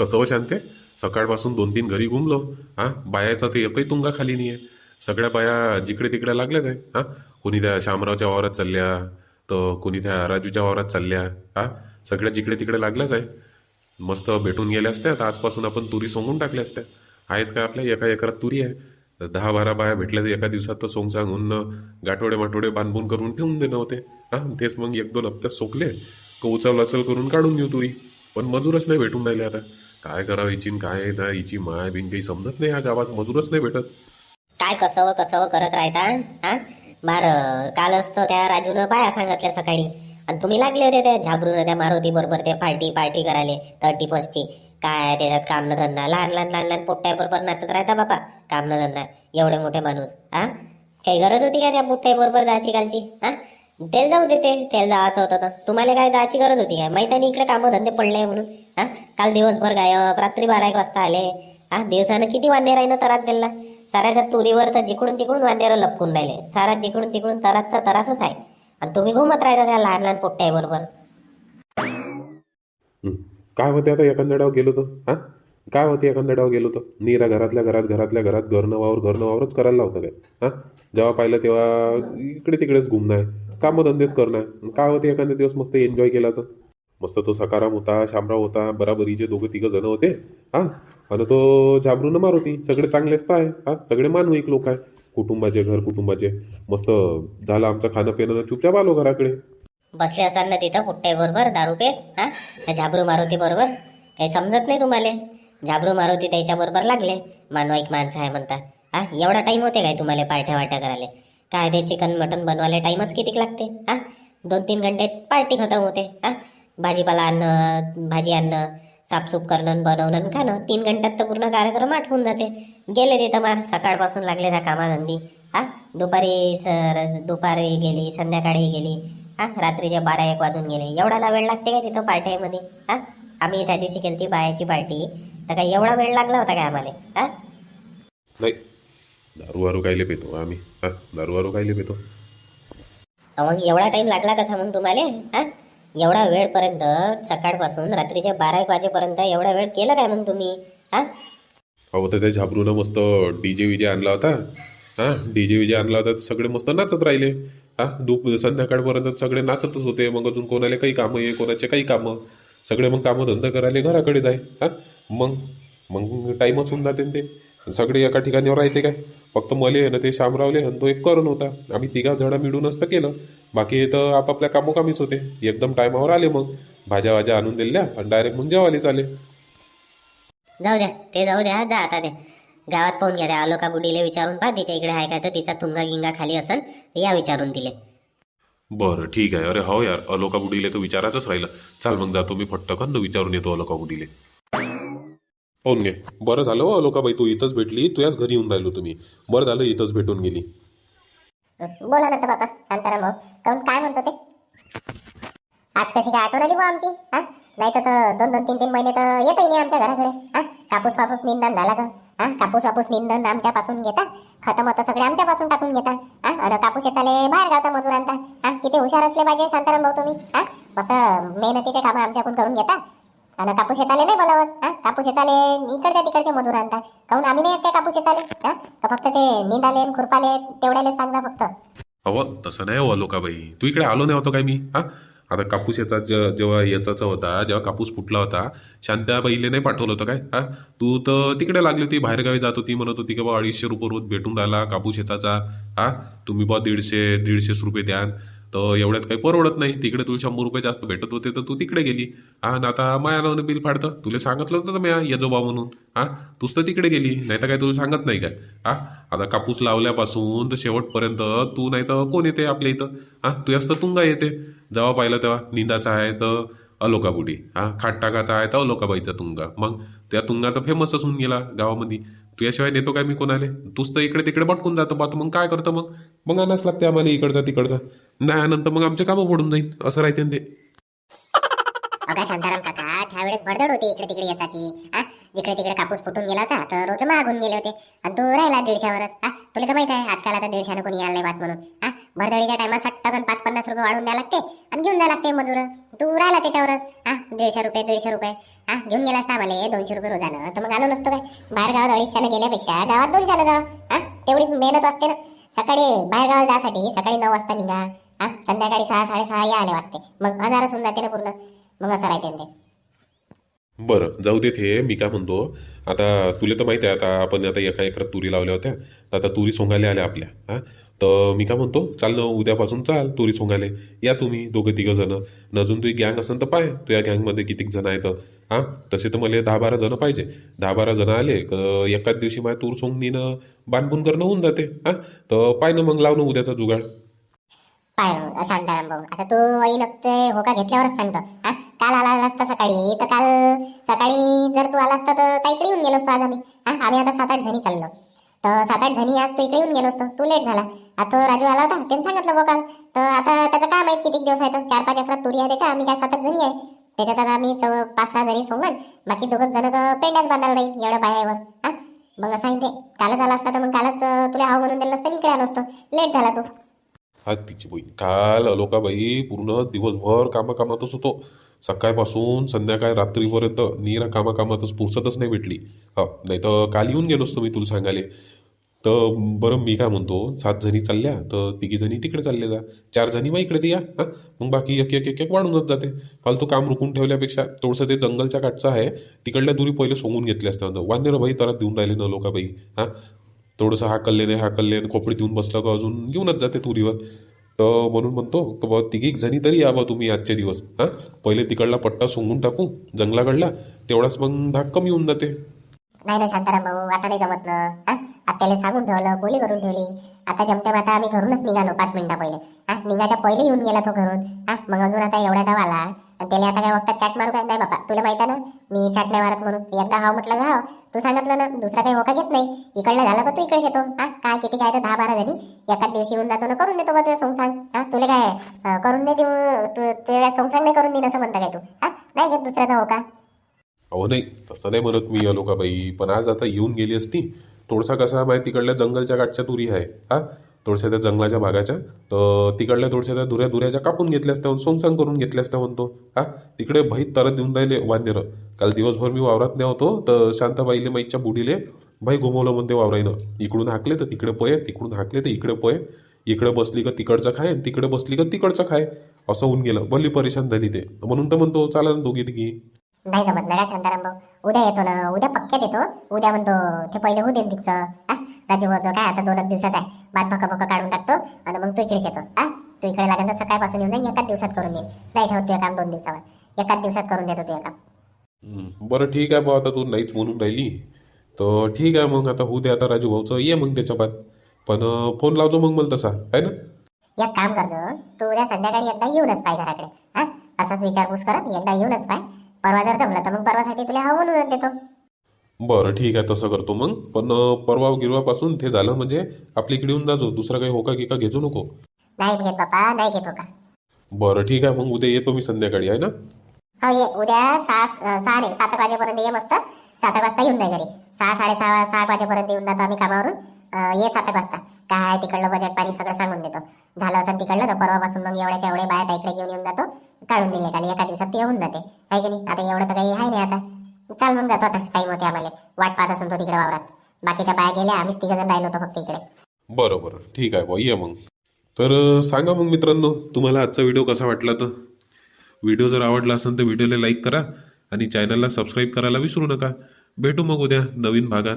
कसं हो शांते? सकाळपासून दोन तीन घरी घुमलो. हा बायाचा तर एकही तुंगा खाली नाही आहे सगळ्या बाया जिकडे तिकडे लागल्याच आहे हा कोणी त्या शामरावच्या वावरात चालल्या तर कोणी त्या राजूच्या वावरात चालल्या. हा सगळ्या जिकडे तिकडे लागल्याच आहे मस्त भेटून गेल्या असत्या. तर आजपासून आपण तुरी सोंगून टाकल्या असत्या. आहेच काय आपल्या एका एकरात तुरी आहे? दहा बारा बाया भेटल्या तर एका दिवसात तर सोंग सांगून गाठोडे माठोडे बांधून करून ठेवून देणं होते. हा तेच मग एक दोन हप्त्यात सोकले. का उचल उचल करून काढून घेऊ तुरी. पण मजूरच नाही भेटून राहिले आता. काय करावं हिची काय ना हिची माय बिन काही समजत नाही या गावात मजूरच नाही भेटत. काय कसं कसं करत राहता हा? बार कालच तर त्या राजूनं बाया सांगितल्या सकाळी. आणि तुम्ही लागले होते त्या झाबरून त्या मारुती बरोबर ते पार्टी पार्टी करायले थर्टी फर्स्टची काय त्याच्यात काम न धंदा लहान लहान लहान लहान पोट्ट्या बरोबर नाचत राहता बापा काम न धंदा एवढे मोठे माणूस हा? काही गरज होती का त्या पोट्ट्या बरोबर जायची कालची हा? तेल जाऊ देते तेल जायचं होतं तर. तुम्हाला काय जायची गरज होती काय? माहिती नाही इकडे कामं धंदे पडले म्हणून हा? काल दिवसभर गायब रात्री बारा एक वाजता आले. हा दिवसानं किती वांदे राहिलं तरात दिला साऱ्या त्या तुरीवर तर जिकडून तिकडून वांदेरं लपकून राहिले. सारा जिकडून तिकडून तरासचा तरासच आहे. आणि तुम्ही घुमत राहता त्या लहान लहान पोट्ट्या बरोबर. काय होते आता एखाद्या गेलो तो हा? काय होते एखाद्या गेलो तो नीरा घरातल्या घरात घरातल्या घरात घरनं वावर घरनं वावरच करायला लावतं काय? हा? जेव्हा पाहिलं तेव्हा इकडे तिकडेच घुमणं आहे. कामधंदेच करणं आहे. काय होते एखाद्या दिवस मस्त एन्जॉय केला तर? मस्त तो सकाराम होता शामराव होता बराबरीचे दोघं तिघं जण होते हा? आणि तो झाबरून मारुती सगळे चांगलेच तर आहे हा? सगळे मानविक लोक आहे कुटुंबाचे घर कुटुंबाचे. मस्त झालं आमचं खाणं पिणं चुपचाप आलो घराकडे. बसले असाल ना तिथं पुट्टे बरोबर दारू पे हा? झाबरू मारुती बरोबर. काही समजत नाही तुम्हाला. झाबरू मारुती त्याच्या बरोबर लागले. मानवाईक माणसं आहे म्हणता. हा? एवढा टाइम होते काय तुम्हाला पार्ट्या वाट्या करायला? काय ते चिकन मटन बनवायला टाइमच किती लागते? हा? दोन तीन घंटे पार्टी खतम होते. हा? भाजीपाला आणणं भाजी आणणं साफसूफ करणं बनवणं खाणं. तीन घंट्यात तर पूर्ण कार्यक्रम आटवून जाते. गेले तिथं मग सकाळपासून लागले त्या कामाधंदी. हा दुपारी स दुपारी गेली संध्याकाळी गेली. हा रात्रीचे बारा एक वाजून गेले. एवढाला वेळ लागते का तिथं पार्टीमध्ये हा आम्ही त्या दिवशी केली बायाची पार्टी. तर काय एवढा वेळ लागला होता काय आम्हाला? हा? नाही दारू वारू कायले पितो आम्ही. हा दारू वारू कायले पितो. मग एवढा टाइम लागला कसा मग तुम्हाला? हा? एवढा वेळपर्यंत सकाळपासून रात्रीच्या बारा एक वाजेपर्यंत एवढा वेळ केलं काय मग तुम्ही? हा? अहो तर त्या झाबरूनं मस्त डी जे विजे आणला होता. हा? डी जे विजे आणला होता तर सगळे मस्त नाचत राहिले. हा? दुप संध्याकाळपर्यंत सगळे नाचतच होते. मग अजून कोणाला काही कामं आहे कोणाचे काही कामं? सगळे मग कामं धंदा करायला घराकडे जाय हा? मग मग टाईमच होऊन जाते ते. सगळे एका ठिकाणीवर राहते काय? फक्त मले ना ते शामरावले आणि तो एक करण होता. आम्ही तिघा जण मिळूनच तर केलं. बाकी तर आपापल्या कामोकामीच होते. एकदम टायमावर आले मग. भाज्या वाज्या आणून दिल्या आणि डायरेक्ट मग जेवायला आले जाऊ द्या. ते जाऊ द्या. जा आता द्या गावात पाहून घ्या त्या अलोका बुडीले विचारून पहा. तिच्या इकडे आहे काय तर तिचा तुंगा गिंगा खाली असन. या विचारून दिले बरं ठीक आहे. अरे हो यार. अलोका बुडीले तर विचारायचंच राहिलं. चाल मग जातो मी फट्टकन विचारून येतो अलोका बुडीले पाहून घे बरं झालं हो अलोका बाई तू इथंच भेटली तुझ्याच घरी येऊन राहिलो तुम्ही. बरं झालं इथंच भेटून गेली. बोला ना तर बाबा शांताराम भाऊ. काऊन काय म्हणतो ते? आज कशी काय आठवण आली बुवा आमची हा? नाही तर दोन दोन तीन तीन महिने तर येतही नाही आमच्या घराकडे हा? कापूस वापूस निंदन झाला का? हा? कापूस वापूस निंदन आमच्यापासून घेता? खतम होतं सगळे आमच्यापासून टाकून घेता? हा? आणि कापूस येताले बाहेर गावचा मजूर आणता हा? किती हुशार असले पाहिजे शांताराम भाऊ तुम्ही हा? मस्त मेहनतीचे कामं आमच्याकडून करून घेता? आणि कापूस येताले नाही बोलावत हा? कापूस येताले इकडच्या तिकडचे मजूर आणता. काहून आम्ही नाही येत काय कापूस येताले हा? का फक्त ते निंदाले आणि खुरपाले तेवढ्याले सांगा फक्त. अहो तसं नाही हो अलोकाबाई तू इकडे आलो नाही होतो काय मी हा? आता कापूस याचा जे- जेव्हा याचाचा होता जेव्हा कापूस फुटला होता शांताबाईले नाही पाठवलं होतं काय हा? तू तर तिकडे लागली होती बाहेरगावी जात होती म्हणत होती की बा अडीचशे रुपये रोज भेटून राहिला कापूस याचा हा? तुम्ही बा दीडशे दीडशेच रुपये द्यान. तर एवढ्यात काही परवडत नाही. तिकडे तुला शंभर रुपये जास्त भेटत होते तर तू तिकडे गेली. हा ना आता माया नावानं बिल फाडतं. तुला सांगितलं होतं ना म्या यजोबा म्हणून. हा तूच तर तिकडे गेली. नाही तर काय तुला सांगत नाही काय? हा आता कापूस लावल्यापासून तर शेवटपर्यंत तू नाही तर कोण येते आपल्या इथं? हा तू असतं तुंगा येते. जेव्हा पाहिलं तेव्हा निंदाचा आहे तर अलोकाबुडी हा खाट टाकाचा आहे तर अलोकाबाईचा तुंगा. मग त्या तुंगा तर फेमसच होऊन गेला गावामध्ये. तुझ्याशिवाय नेतो काय मी कोणाले? तूच तर इकडे तिकडे भटकून जातो बा तर मग काय करतं मग? मग आणाच लागते आम्हाला इकडचा तिकडचा. नाही नंतर मग आमचे कामं पडून जाईल असं राहते ते. अगा शांताराम काका त्यावेळेस भडदड होती इकडे तिकडे याचाची हा? जिकडे तिकडे कापूस फुटून गेला होता तर रोज मागून गेले होते. आणि तो राहिला दीडशावरच. हा? तुला तर माहीत आहे आजकाल आता दीडशानं कोणी यायला नाही बात म्हणून. हा? भरदळीच्या टायमात सट्टकन पाच पन्नास रुपये वाढून द्यायला लागते आणि घेऊन द्यायला लागते मजूर. तू राहिला त्याच्यावरच. हा दीडशे रुपये दीडशे रुपये. हा घेऊन गेला असता आम्हाला दोनशे रुपये रोजानं. तर मग आलो नसतो काय? बाहेर गावात अडीचशे गेल्यापेक्षा गावात दोनशेनं जा हा तेवढीच मेहनत असते ना. सकाळी बाहेर गावात जासाठी सकाळी नऊ वाजता निघा. हा संध्याकाळी सहा साडेसहा या आले वाजते. मग अंधारच होऊन जाते ना पूर्ण. मग असं राहते ना ते. बरं जाऊ दे ते. मी काय म्हणतो आता तुला तर माहिती आहे आता आपण आता एका एकरात तुरी लावल्या होत्या. तर आता तुरी सोंगायला आल्या आपल्या. हां? तर मी काय म्हणतो चाल ना उद्यापासून चाल तुरी सोंगाले या तुम्ही दोघं तिघं जण. अजून तुझी गँग असेल तर पाय. तुझ्या गँगमध्ये कितीक जण आहेत? हां? तसे तर मला दहा बारा जण पाहिजे. दहा बारा जण आले एकाच दिवशी माझ्या तूर सोंगणीनं बांधबून करणं होऊन जाते. हां? तर पाय ना मग लाव ना उद्याचा जुगाड. पाय शांताराम भाऊ. आता तू होका घेतल्यावरच सांगतो. हा? काल आला असता सकाळी तर काल सकाळी जर तू आला असता तर काय इकडे येऊन गेलो असतो आज आम्ही. हा? आम्ही आता सात आठ जणी चाललो. तर सात आठ जणी आज तू इकडे येऊन गेलो असतो. तू लेट झाला. आता राजू आला होता त्यांनी सांगितलं बघ काल तर आता त्याचं काय माहीत किती दिवस आहे तर चार पाच अकरा तुरी आहे त्याच्या आम्ही काय सात जणी आहे. त्याच्यात आता आम्ही चौ पाच सहा जणी सोंगन बाकी दोघं जण तर पेंड्याच बांधायला नाही एवढ्या बायावर हा? मग असं आहे ते. कालच आला असता तर मग कालच तुला हाव म्हणून दिलं असतं इकडे आलो असतो. लेट झाला तू. हा तिची बाई. काल आलो का बाई पूर्ण दिवसभर कामाकामातच होतो. सकाळपासून संध्याकाळ रात्रीपर्यंत निरा कामाकामातच पुरसतच नाही भेटली. हो, हा नाही तर काल येऊन गेलो असतो मी तुला सांगायला. तर बरं मी काय म्हणतो सात जणी चालल्या तर तिघी जणी तिकडे चालले जा. चार जणी मग इकडे या हां? मग बाकी एक एक एक एक वाढूनच जाते. फालतू काम रुकून ठेवल्यापेक्षा थोडंसं ते जंगलच्या काठचं आहे. तिकडल्या दुरी पहिले सोंगून घेतले असतं वांदेर बाई तरात देऊन राहिले ना लोका बाई हां? थोडंसं हा कल्ले नाही हा कल्ले खोपडी देऊन बसलं का अजून? घेऊनच जाते तुरीवर. तर म्हणून म्हणतो की बाबा तिघी जणी तरी या बा तुम्ही आजचे दिवस हां? पहिले तिकडला पट्टा सोंगून टाकू जंगलाकडला तेवढाच मग धाक कमी होऊन जाते. नाही नाही शांताराम भाऊ आता नाही जमत ना. आत्याला सांगून ठेवलं बोली करून ठेवली. आता जमते आता आम्ही घरूनच निघालो पाच मिनिटं पहिले. हा निघायच्या पहिले येऊन गेला तो घरून. हा मग अजून आता एवढा गाव आला. आणि त्याला आता काय वाटतं चाट मारू काय? नाही बाबा तुला माहिती ना मी चाट नाही मारत म्हणून. एकदा हाव म्हटलं हा हाव? तू सांगितलं ना दुसरा काही होका घेत नाही. इकडला झालं का तू इकडेच येतो? हा काय किती काय तर दहा बारा जणी. एकाच दिवशी येऊन जातो ना करून देतो बा तुझ्या सोंगसांग हा तुला काय करून दे देऊ तू तुझ्या सोंगसांग नाही करून देईन असं म्हणता काय तू? हा नाही घेत दुसऱ्याचा होका. अहो नाही तसं नाही म्हणत मी आलो का बाई पण आज आता येऊन गेली असती. थोडसा कसा माहिती तिकडल्या जंगलच्या काठच्या तुरी आहे. हा? थोडशा त्या जंगलाच्या भागाच्या. तर तिकडल्या थोडशा त्या धुऱ्या धुऱ्याच्या कापून घेतल्या असत्या सोनसांग करून घेतल्या असत्या म्हणतो. हा? तिकडे भाई तरत देऊन राहिले वानेरं काल दिवसभर मी वावरात नाही होतो तर शांताबाईले माईच्या बुडीले भाई घुमवलं म्हणते वावराईनं. इकडून हाकले तर तिकडे पय तिकडून हाकले तर इकडे पय. इकडे बसली का तिकडचं खाय तिकडे बसली का तिकडचं खाय. असं होऊन गेलं. भली परेशान झाली ते. म्हणून तर म्हणतो चाला ना दोघी तिघी. नाही जमत ना का शांताराम भाऊ. उद्या येतो ना उद्या पक्क्यात येतो. उद्या म्हणतो ते पहिले होऊ दे तिचं. हा राजू भाऊचं काय आता दोनच दिवसात आहे. बाद भका भका काढून टाकतो आणि मग तू इकडेच येतो. हा तू इकडे लागेल तर सकाळपासून येऊन जाईन एकाच दिवसात करून देईन नाही ठेवत तुझं काम दोन दिवसावर. एकाच दिवसात करून देतो तुझं काम. बरं ठीक आहे बा आता तू नाहीच म्हणून राहिली. तर ठीक आहे मग आता होऊ दे आता राजू भाऊचं. ये मग त्याच्या बाद पण फोन लावतो मग मला तसा. आहे ना? एक काम करतो तू उद्या संध्याकाळी एकदा येऊनच पाय घराकडे. हा असाच विचारपूस करत एकदा येऊनच पाय. परवा जर जमलं तर मग परवासाठी तुला हा म्हणून देतो. बरं ठीक आहे तसं करतो मग. पण अं, परवा गिरवापासून ते झालं म्हणजे आपल्या इकडे येऊन जाजो दुसरा काही होका गिका घेजो नको. नाही घेत बापा नाही घेतो का बरं ठीक आहे मग उद्या येतो मी संध्याकाळी आहे ना? हो ये उद्या सहा अं, सहा नाही सात एक वाजेपर्यंत ये मस्त. सात एक वाजता येऊन जाय घरी. सहा साडेसहा सहा एक वाजेपर्यंत येऊन जातो आम्ही कामावरून. ये सात एक वाजता. काय तिकडलं बजेट पाणी सगळं सांगून देतो. झालं असं तिकडलं तर परवापासून मग एवढ्याच्या एवढे बाया त्या इकडे घेऊन येऊन जातो. काढून दिले खाली. एका दिवसात ते येऊन जाते. आहे की नाही? आता एवढं तर काही आहे नाही आता. चाल मग जातो आता. टाईम होते आम्हाला. वाट पाहत असून तो तिकडे वावरात. बाकीच्या बाया गेल्या. आम्हीच तिघ जण राहिलो होतो फक्त इकडे. बरोबर. ठीक आहे भाऊ. ये मग. तर सांगा मग मित्रांनो तुम्हाला आजचा व्हिडिओ कसा वाटला तर? व्हिडिओ जर आवडला असेल तर व्हिडिओला लाईक करा आणि चॅनलला सबस्क्राईब करायला विसरू नका. भेटू मग उद्या नवीन भागात.